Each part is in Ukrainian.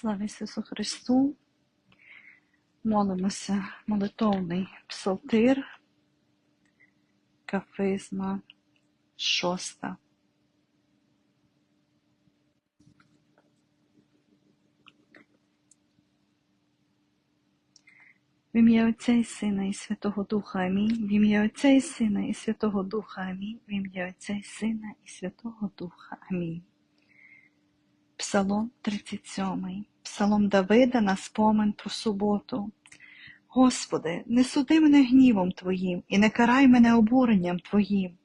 Слава Ісусу Христу! Молимося молитовний псалтир, кафизма шоста. В ім'я Отця і Сина і Святого Духа Амінь. В ім'я Отця і Сина і Святого Духа Амінь. В ім'я Отця і Сина і Святого Духа Амінь. Псалом 37. Псалом Давида на спомин про суботу. Господи, не суди мене гнівом Твоїм і не карай мене обуренням Твоїм,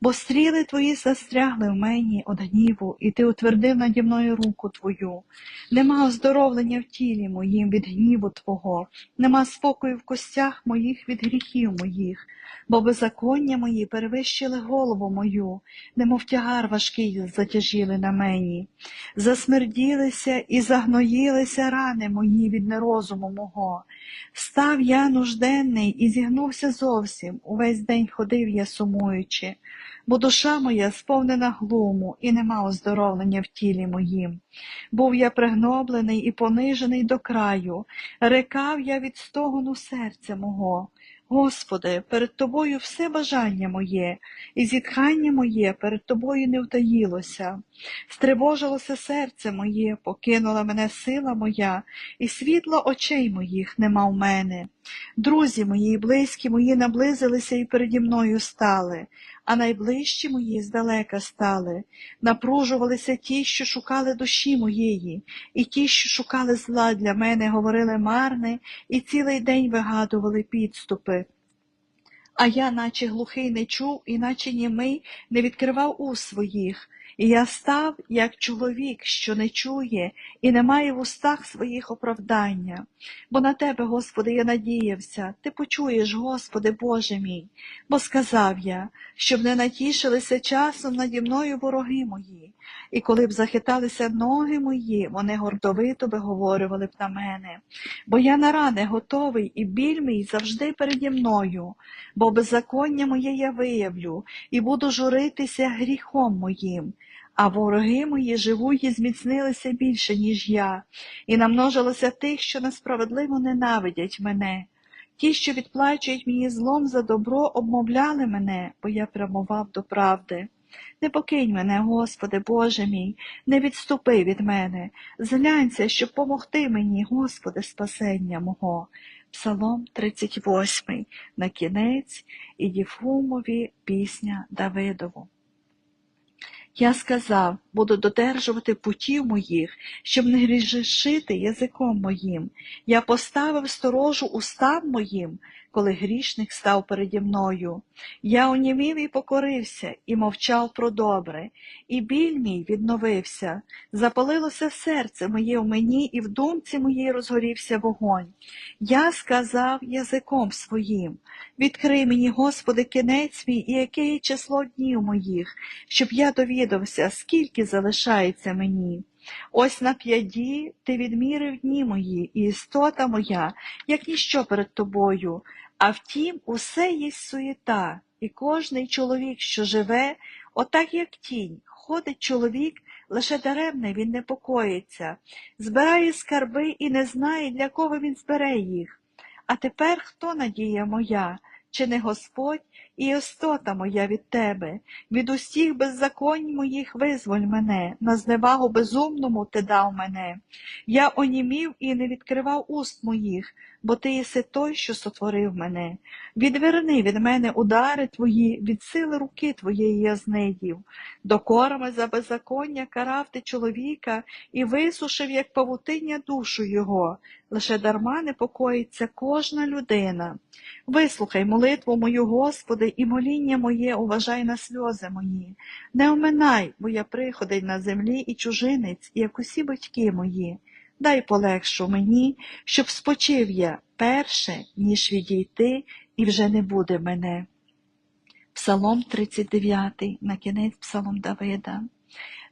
бо стріли Твої застрягли в мені од гніву, і Ти утвердив наді мною руку Твою. Нема оздоровлення в тілі моїм від гніву Твого, нема спокою в костях моїх від гріхів моїх, бо беззаконня мої перевищили голову мою, немов тягар важкий затяжіли на мені. Засмерділися і загноїлися рани мої від нерозуму мого. Став я нужденний і зігнувся зовсім, увесь день ходив я сумуючи, бо душа моя сповнена глуму, і нема оздоровлення в тілі моїм. Був я пригноблений і понижений до краю, рекав я від стогону серця мого. Господи, перед Тобою все бажання моє, і зітхання моє перед Тобою не втаїлося. Стривожилося серце моє, покинула мене сила моя, і світло очей моїх нема в мене. Друзі мої і близькі мої наблизилися і переді мною стали, а найближчі мої здалека стали. Напружувалися ті, що шукали душі моєї, і ті, що шукали зла для мене, говорили марне, і цілий день вигадували підступи. А я, наче глухий, не чув, і наче німий, не відкривав у своїх. І я став, як чоловік, що не чує, і не має в устах своїх оправдання. Бо на тебе, Господи, я надіявся, ти почуєш, Господи, Боже мій, бо сказав я, щоб не натішилися часом наді мною вороги мої, і коли б захиталися ноги мої, вони гордовито би говорювали б на мене. Бо я на рани готовий, і біль мій завжди переді мною, бо беззаконня моє я виявлю, і буду журитися гріхом моїм. А вороги мої живуть і зміцнилися більше, ніж я, і намножилося тих, що несправедливо ненавидять мене. Ті, що відплачують мені злом за добро, обмовляли мене, бо я прямував до правди. Не покинь мене, Господи, Боже мій, не відступи від мене, зглянься, щоб помогти мені, Господи, спасення мого. Псалом 38, на кінець і Діфумові пісня Давидову. Я сказав, буду додержувати путів моїх, щоб не грішити язиком моїм. Я поставив сторожу устам моїм, коли грішник став переді мною. Я онімів і покорився, і мовчав про добре, і біль мій відновився. Запалилося серце моє в мені, і в думці моїй розгорівся вогонь. Я сказав язиком своїм. Відкрий мені, Господи, кінець мій, і яке число днів моїх, щоб я довідався, скільки залишається мені. Ось на п'яді ти відмірив дні мої, і істота моя, як ніщо перед тобою. А втім, усе є суєта, і кожний чоловік, що живе, отак як тінь, ходить чоловік, лише даремне він непокоїться, збирає скарби і не знає, для кого він збере їх. А тепер хто надія моя? Чи не Господь і істота моя від тебе, від усіх беззаконь моїх визволь мене, на зневагу безумному ти дав мене. Я онімів і не відкривав уст моїх, бо ти єси той, що сотворив мене. Відверни від мене удари твої, від сили руки твоєї я знидів. Докорами за беззаконня карав ти чоловіка і висушив, як павутиння, душу його. Лише дарма непокоїться кожна людина. Вислухай молитву мою, Господи, і моління моє уважай на сльози мої. Не оминай, бо я приходить на землі і чужинець, як усі батьки мої. Дай полегшу мені, щоб спочив я перше, ніж відійти, і вже не буде мене. Псалом 39, на кінець Псалом Давида.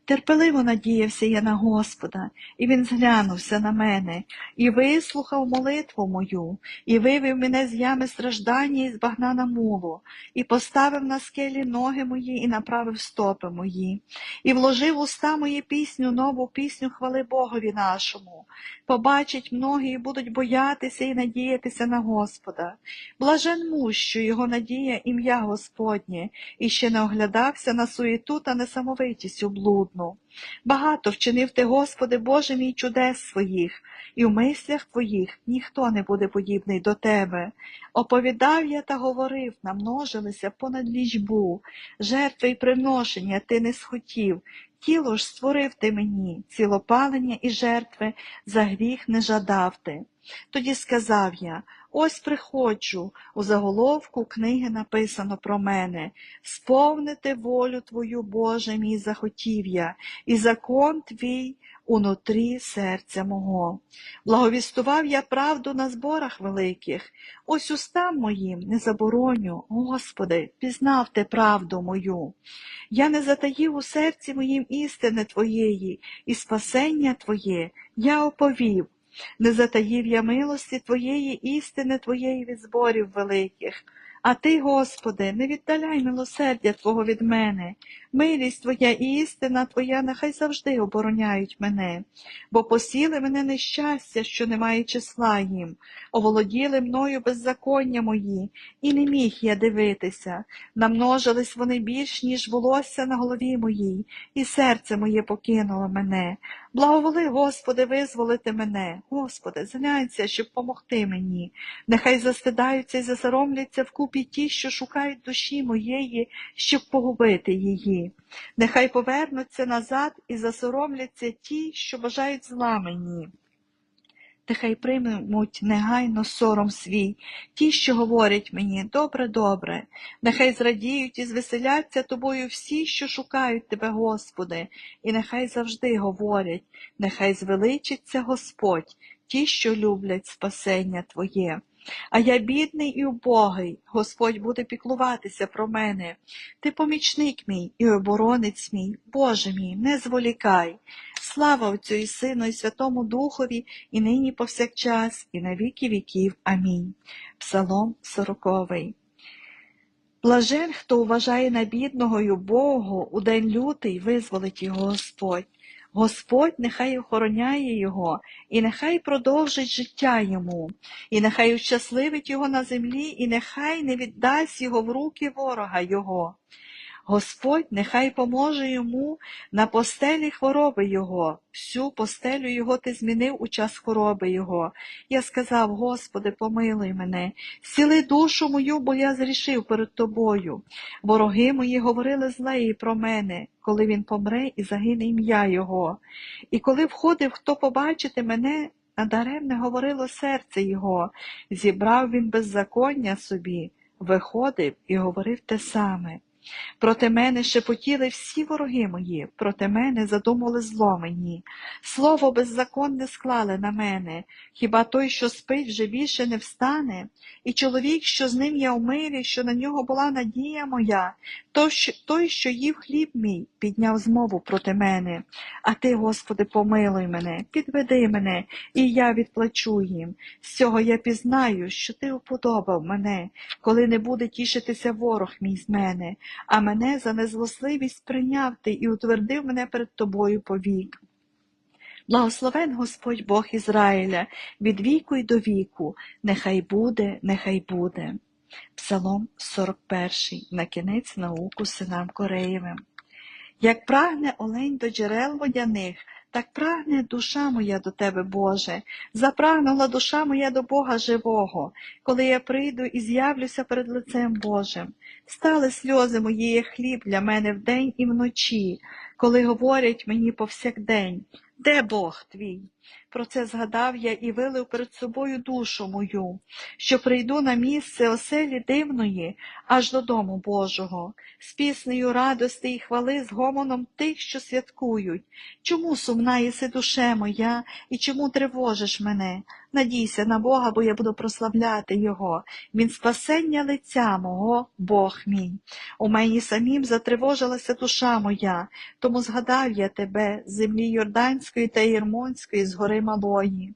Терпеливо надіявся я на Господа, і він зглянувся на мене, і вислухав молитву мою, і вивів мене з ями страждання і з багна на мулу, і поставив на скелі ноги мої, і направив стопи мої, і вложив уста мої пісню, нову пісню хвали Богові нашому. Побачить многі і будуть боятися і надіятися на Господа. Блажен муж, що його надія ім'я Господнє, і ще не оглядався на суєту та несамовитість облудну. Багато вчинив ти, Господи, Боже мій чудес своїх, і в мислях твоїх ніхто не буде подібний до тебе. Оповідав я та говорив, намножилися понад лічбу, жертви й приношення ти не схотів, тіло ж створив ти мені, цілопалення і жертви за гріх не жадав ти. Тоді сказав я, ось приходжу, у заголовку книги написано про мене, сповнити волю Твою, Боже мій захотів я, і закон Твій унутрі серця мого. Благовістував я правду на зборах великих, ось устам моїм не забороню, Господи, пізнав ти правду мою. Я не затаїв у серці моїм істини Твоєї, і спасення Твоє я оповів. Не затаїв я милості Твоєї істини Твоєї від зборів великих. А Ти, Господи, не віддаляй милосердя Твого від мене. Милість Твоя і істина Твоя нехай завжди обороняють мене, бо посіли мене нещастя, що немає числа їм, оволоділи мною беззаконня мої, і не міг я дивитися. Намножились вони більш, ніж волосся на голові моїй, і серце моє покинуло мене. Благоволи, Господи, визволити мене. Господи, зглянься, щоб помогти мені. Нехай застидаються і засоромляться вкупі ті, що шукають душі моєї, щоб погубити її. Нехай повернуться назад і засоромляться ті, що бажають зла мені. Нехай приймуть негайно сором свій, ті, що говорять мені добре, добре, нехай зрадіють і звеселяться тобою всі, що шукають тебе, Господи, і нехай завжди говорять, нехай звеличиться Господь, ті, що люблять спасення Твоє. А я бідний і убогий, Господь буде піклуватися про мене. Ти помічник мій і оборонець мій, Боже мій, не зволікай. Слава Отцю і Сину, і Святому Духові, і нині повсякчас, і на віки віків. Амінь. Псалом сороковий. Блажен, хто вважає на бідного й убогого, у день лютий визволить його Господь. Господь нехай охороняє його, і нехай продовжить життя йому, і нехай ущасливить його на землі, і нехай не віддасть його в руки ворога його. Господь нехай поможе йому на постелі хвороби його, всю постелю його ти змінив у час хвороби його. Я сказав, Господи, помилуй мене, сіли душу мою, бо я зрішив перед тобою. Вороги мої говорили злеї про мене, коли він помре і загине ім'я його. І коли входив, хто побачити мене, надаремне говорило серце його, зібрав він беззаконня собі, виходив і говорив те саме. Проти мене шепотіли всі вороги мої, проти мене задумали зло мені. Слово беззаконне склали на мене. Хіба той, що спить, вже більше не встане? І чоловік, що з ним я в мирі, що на нього була надія моя, то, що, той, що їв хліб мій, підняв змову проти мене. А ти, Господи, помилуй мене, підведи мене, і я відплачу їм. З цього я пізнаю, що ти уподобав мене, коли не буде тішитися ворог мій з мене а мене за незлосливість прийняв ти і утвердив мене перед тобою повік. Благословен Господь Бог Ізраїля від віку й до віку, нехай буде, нехай буде. Псалом 41, на кінець науку синам Кореєвим. Як прагне олень до джерел водяних, так прагне душа моя до тебе, Боже, запрагнула душа моя до Бога живого, коли я прийду і з'явлюся перед лицем Божим. Стали сльози мої, як хліб для мене вдень і вночі, коли говорять мені повсякдень, де Бог твій? Про це згадав я і вилив перед собою душу мою, що прийду на місце оселі дивної, аж додому Божого, з піснею радости і хвали, з гомоном тих, що святкують. Чому сумна єси душе моя, і чому тривожиш мене? Надійся на Бога, бо я буду прославляти Його. Він спасення лиця мого, Бог мій. У мені самім затривожилася душа моя, тому згадав я тебе землі Йорданської та Єрмонської, з гори Малої.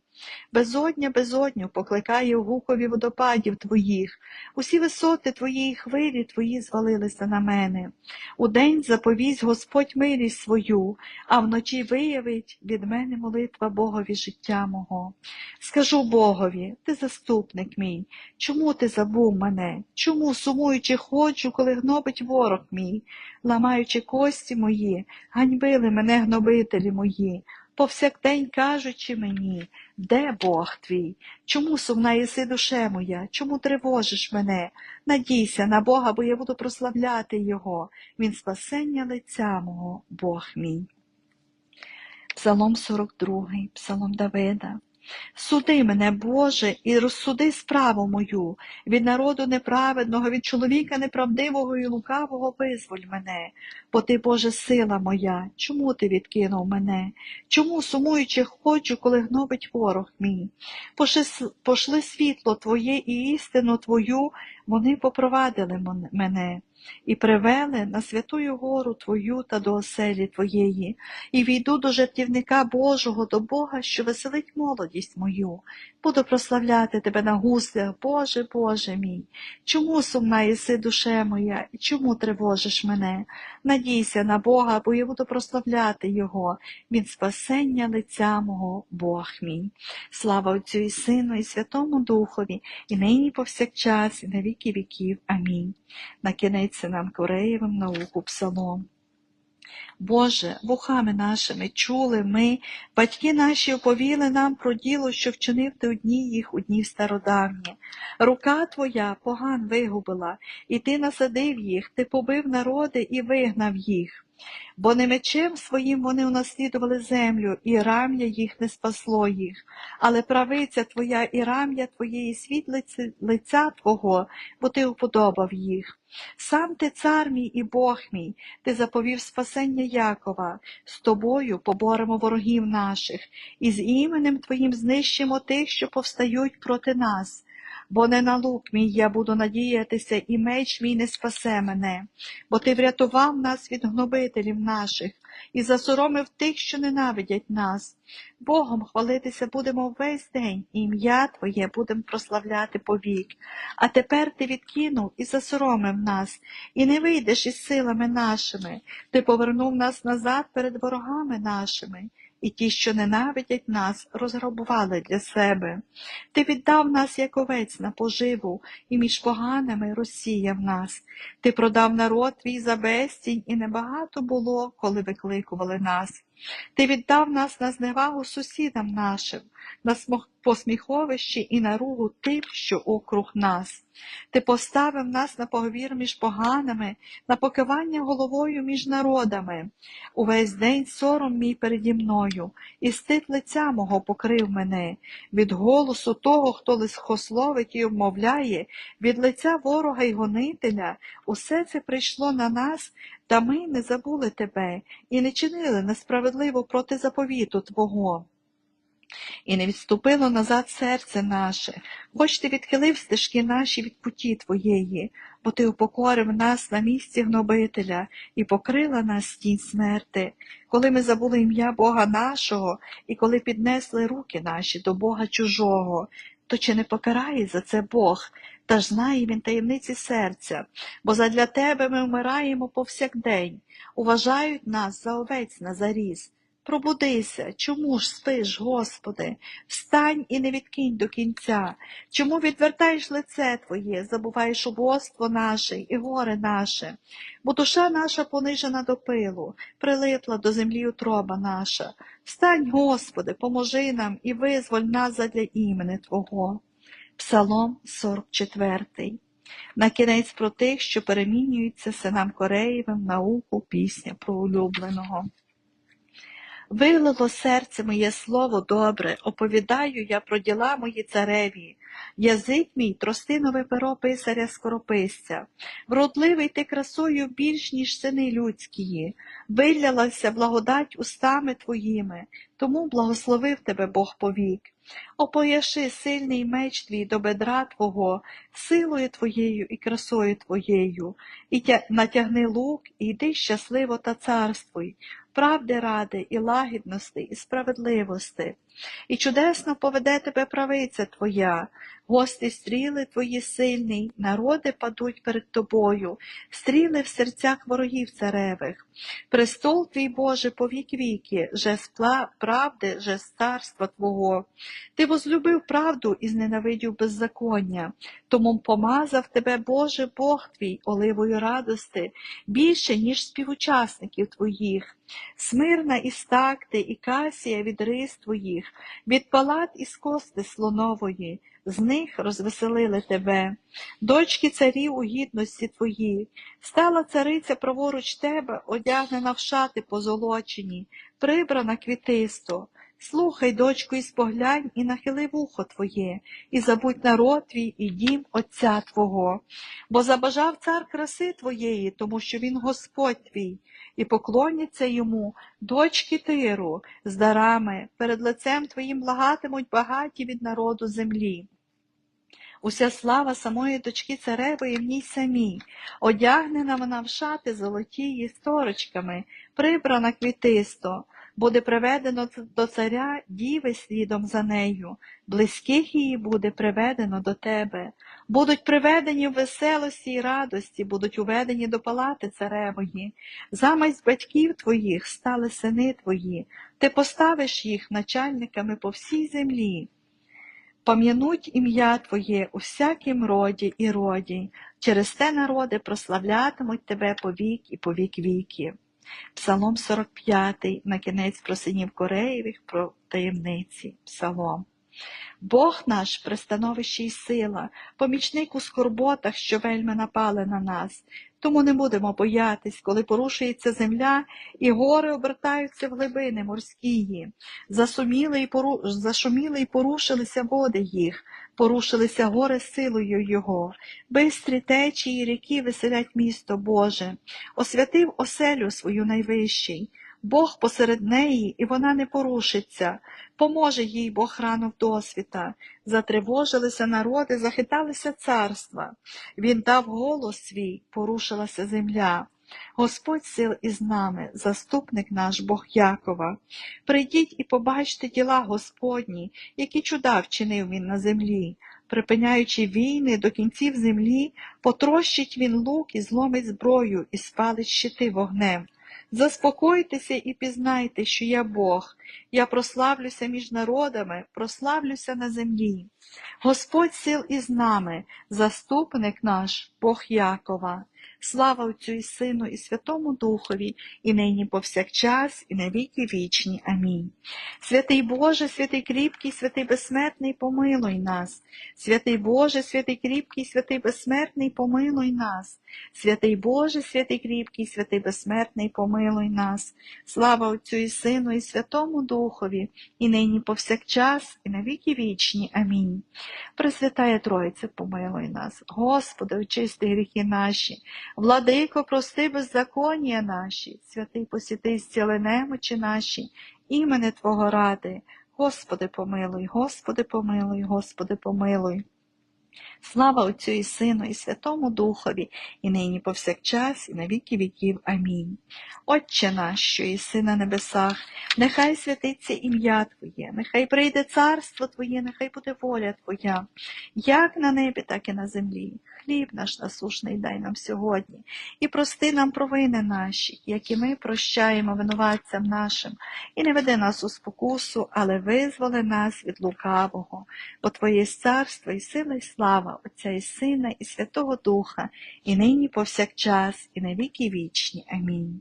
Безодня, безодню покликає у гукові водопадів твоїх, усі висоти твоєї хвилі твої звалилися на мене. Удень заповість Господь милість свою, а вночі виявить від мене молитва Богові життя мого. Скажу Богові, ти заступник мій, чому ти забув мене? Чому, сумуючи, ходжу, коли гнобить ворог мій, ламаючи кості мої, ганьбили мене гнобителі мої, повсякдень кажучи мені, де Бог твій? Чому сумна єси душе моя? Чому тривожиш мене? Надійся на Бога, бо я буду прославляти Його. Він спасення лиця мого, Бог мій. Псалом 42, Псалом Давида. Суди мене, Боже, і розсуди справу мою, від народу неправедного, від чоловіка неправдивого і лукавого визволь мене, бо ти, Боже, сила моя, чому ти відкинув мене? Чому, сумуючи, ходжу, коли гнобить ворог мій? Пошли, пошли світло Твоє і істину Твою, вони попровадили мене. І привели на святую гору Твою та до оселі Твоєї, і війду до жертівника Божого, до Бога, що веселить молодість мою. Буду прославляти Тебе на гуслях, Боже, Боже мій. Чому сумна єси душе моя, і чому тривожиш мене? Надійся на Бога, бо я буду прославляти Його. Він спасення лиця мого, Бог мій. Слава Отцю і Сину, і Святому Духові, і нині повсякчас, і на віки віків. Амінь. На кінець нам Кореєвим науку псалом. Боже, вухами нашими чули ми, батьки наші оповіли нам про діло, що вчинив ти одні їх у дні стародавні. Рука твоя поган вигубила, і ти насадив їх, ти побив народи і вигнав їх. Бо не мечем своїм вони унаслідували землю, і рам'я їх не спасло їх, але правиця твоя і рам'я твоєї світлиця лиця Твого, бо ти уподобав їх. Сам ти цар мій і Бог мій, ти заповів спасення Якова, з тобою поборемо ворогів наших, і з іменем Твоїм знищимо тих, що повстають проти нас. Бо не на лук мій я буду надіятися, і меч мій не спасе мене, бо ти врятував нас від гнобителів наших і засоромив тих, що ненавидять нас. Богом хвалитися будемо весь день, ім'я Твоє будемо прославляти повік. А тепер ти відкинув і засоромив нас, і не вийдеш із силами нашими. Ти повернув нас назад перед ворогами нашими, і ті, що ненавидять нас, розграбували для себе. Ти віддав нас як овець на поживу, і між поганими розсіяв нас. Ти продав народ твій за безцінь, і небагато було, коли викликували нас. Ти віддав нас на зневагу сусідам нашим, на посміховищі і на ругу тим, що округ нас. Ти поставив нас на поговір між поганими, на покивання головою між народами. Увесь день сором мій переді мною, і стид лиця мого покрив мене. Від голосу того, хто лихословить і обмовляє, від лиця ворога й гонителя, усе це прийшло на нас, та ми не забули тебе і не чинили несправедливо проти заповіту Твого. І не відступило назад серце наше, хоч ти відхилив стежки наші від путі Твоєї, бо ти упокорив нас на місці гнобителя і покрила нас тінь смерти, коли ми забули ім'я Бога нашого і коли піднесли руки наші до Бога чужого, то чи не покарає за це Бог, та ж знає він таємниці серця, бо задля тебе ми вмираємо повсякдень, уважають нас за овець на заріз. Пробудися, чому ж спиш, Господи? Встань і не відкинь до кінця. Чому відвертаєш лице Твоє, забуваєш убоство наше і горе наше? Бо душа наша понижена до пилу, прилипла до землі утроба наша. Встань, Господи, поможи нам і визволь нас задля імени Твого. Псалом 44. На кінець про тих, що перемінюються синам Кореєвим науку пісня про улюбленого. Вилило серце моє слово добре, оповідаю я про діла мої цареві. Язик мій тростинове перо писаря скорописця. Вродливий ти красою більш, ніж сини людські. Вилялася благодать устами твоїми, тому благословив тебе Бог повік. Опояши сильний меч твій до бедра Твого, силою Твоєю і красою Твоєю, і тя... натягни лук, і йди щасливо та царствуй, правди ради, і лагідності, і справедливости. І чудесно поведе тебе правиця Твоя, гості стріли Твої сильні, народи падуть перед Тобою, стріли в серцях ворогів царевих. Престол твій Боже по вік віки, же правди, же царства Твого. Ти возлюбив правду і зненавидів беззаконня, тому помазав тебе, Боже Бог твій, оливою радости, більше, ніж співучасників твоїх. Смирна і стакти, і касія від рис твоїх, від палат із кости слонової, з них розвеселили тебе. Дочки царів у гідності твої, стала цариця праворуч тебе, одягнена в шати позолочені, прибрана квітисто. Слухай, дочко, і споглянь, і нахили вухо твоє, і забудь народ твій, і дім Отця Твого. Бо забажав цар краси твоєї, тому що він Господь твій, і поклоняться йому дочки тиру з дарами, перед лицем твоїм благатимуть багаті від народу землі. Уся слава самої дочки царевої в ній самій, одягнена вона в шати золотії з торочками, прибрана квітисто, буде приведено до царя діви слідом за нею, близьких її буде приведено до тебе, будуть приведені в веселості й радості, будуть уведені до палати царевої. Замість батьків твоїх стали сини твої, ти поставиш їх начальниками по всій землі. Пом'януть ім'я Твоє у всякім роді і роді, через те народи прославлятимуть Тебе по вік і по вік віків. Псалом 45, на кінець про синів Кореєвих, про таємниці. Псалом. Бог наш пристановище й сила, помічник у скорботах, що вельми напали на нас. Тому не будемо боятись, коли порушується земля, і гори обертаються в глибини морськії. Засуміли. Зашуміли і порушилися води їх, порушилися гори силою Його. Бистрі течії ріки веселять місто Боже, освятив оселю свою найвищий. Бог посеред неї, і вона не порушиться. Поможе їй Бог рано досвіта. Затривожилися народи, захиталися царства. Він дав голос свій, порушилася земля. Господь сил із нами, заступник наш Бог Якова. Прийдіть і побачте діла Господні, які чуда вчинив він на землі. Припиняючи війни до кінців землі, потрощить він лук і зломить зброю, і спалить щити вогнем. Заспокойтеся і пізнайте, що я Бог. Я прославлюся між народами, прославлюся на землі. Господь сил із нами, заступник наш, Бог Якова. Слава Отцю і Сину, і Святому Духові, і нині повсякчас, і на віки вічні. Амінь. Святий Боже, святий кріпкий, святий безсмертний, помилуй нас. Святий Боже, святий кріпкий, святий безсмертний, помилуй нас. Святий Боже, святий кріпкий, святий безсмертний, помилуй нас. Слава Отцю і Сину, і Святому Духові, і нині повсякчас, і на віки вічні. Амінь. Пресвятая Тройце, помилуй нас. Господи, очисти гріхи наші. Владико, прости беззаконня наші, святий посіти зціли немочі наші, імени Твого ради. Господи, помилуй, Господи, помилуй, Господи, помилуй. Слава Отцю і Сину, і Святому Духові, і нині повсякчас, і на віки віків. Амінь. Отче наш, що єси на небесах, нехай святиться ім'я Твоє, нехай прийде царство Твоє, нехай буде воля Твоя, як на небі, так і на землі. Хліб наш насушний дай нам сьогодні, і прости нам провини наші, як і ми прощаємо винуватцям нашим, і не веди нас у спокусу, але визволи нас від лукавого, бо Твоє царство і сила, і слава Отця і Сина, і Святого Духа, і нині повсякчас, і на віки вічні. Амінь.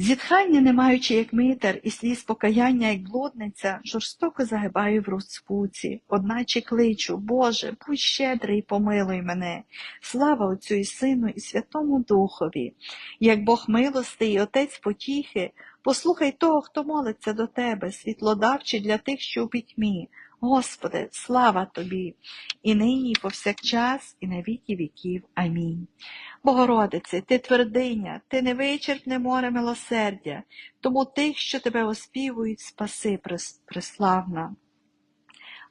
Зітхання, не маючи як митер, і сліз покаяння, як блудниця, жорстоко загибаю в розпуці, одначе кличу, Боже, будь щедрий, помилуй мене. Слава Отцю і Сину, і Святому Духові. Як Бог милостий і Отець потіхи, послухай того, хто молиться до Тебе, світлодавчий для тих, що у пітьмі. Господи, слава Тобі, і нині, і повсякчас, і на віки віків. Амінь. Богородице, ти твердиня, ти невичерпне море милосердя, тому тих, що тебе оспівують, спаси, прес- преславна.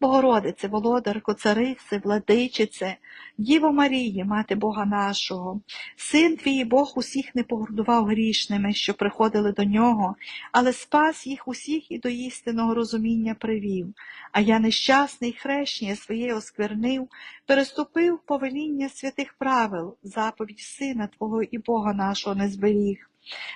Богородице, володарко, царице, владичице, Діво Марії, мати Бога нашого, син твій Бог усіх не погордував грішними, що приходили до нього, але спас їх усіх і до істинного розуміння привів. А я нещасний хрещення своє осквернив, переступив повеління святих правил, заповідь Сина Твого і Бога нашого не зберіг.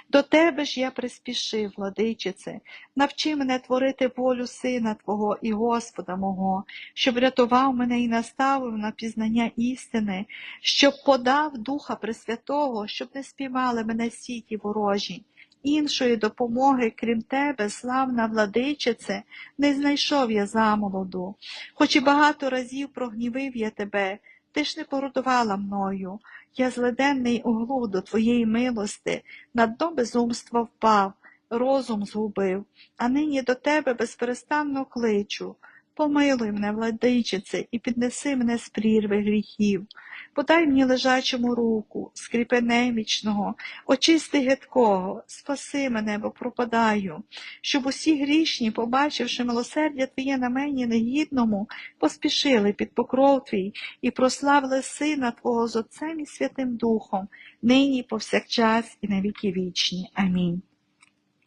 До тебе ж я приспішив, владичице, навчи мене творити волю Сина Твого і Господа мого, щоб рятував мене і наставив на пізнання істини, щоб подав Духа Пресвятого, щоб не співали мене сіті ворожі. Іншої допомоги, крім тебе, славна владичице, не знайшов я замолоду. Хоч і багато разів прогнівив я тебе, ти ж не породувала мною. Я зледенний у глуду твоєї милости, на дно безумства впав, розум згубив, а нині до тебе безперестанно кличу. Помилуй мене, владичице, і піднеси мене з прірви гріхів. Подай мені лежачому руку, скріпи немічного, очисти гидкого, спаси мене, бо пропадаю, щоб усі грішні, побачивши милосердя Твоє на мені негідному, поспішили під покров Твій і прославили Сина Твого з Отцем і Святим Духом, нині повсякчас і на віки вічні. Амінь.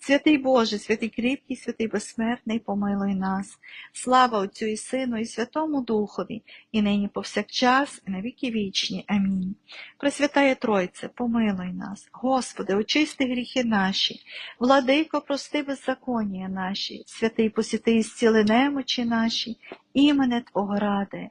Святий Боже, святий кріпкий, святий безсмертний, помилуй нас. Слава Отцю і Сину, і Святому Духові, і нині повсякчас, і на віки вічні. Амінь. Пресвятає Тройце, помилуй нас. Господи, очисти гріхи наші, владико, прости беззаконня наші, святий посіти і зціли немочі наші, імене Твого ради.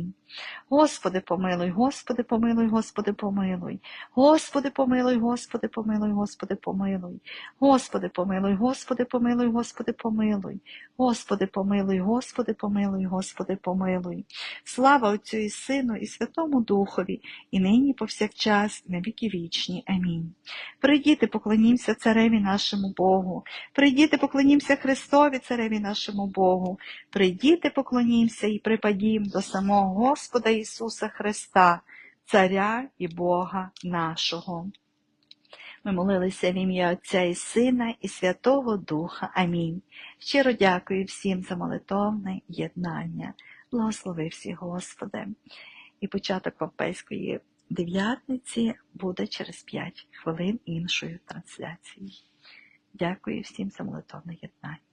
morning. Господи, помилуй, Господи, помилуй, Господи, помилуй. Господи, помилуй, Господи, помилуй, Господи, помилуй. Господи, помилуй, Господи, помилуй, Господи, помилуй. Господи, помилуй, Господи, помилуй, Господи, помилуй. Слава Отцю і Сину, і Святому Духові, і нині повсякчас, на віки вічні. Амінь. Прийдіте, поклонімося цареві нашому Богу. Прийдіте, поклонімося Христові, цареві нашому Богу. Прийдіте, поклонімося і припадім до самого Господа Ісуса Христа, Царя і Бога нашого. Ми молилися в ім'я Отця і Сина, і Святого Духа. Амінь. Щиро дякую всім за молитовне єднання. Благослови всіх, Господи. І початок Помпейської дев'ятниці буде через 5 хвилин іншою трансляцією. Дякую всім за молитовне єднання.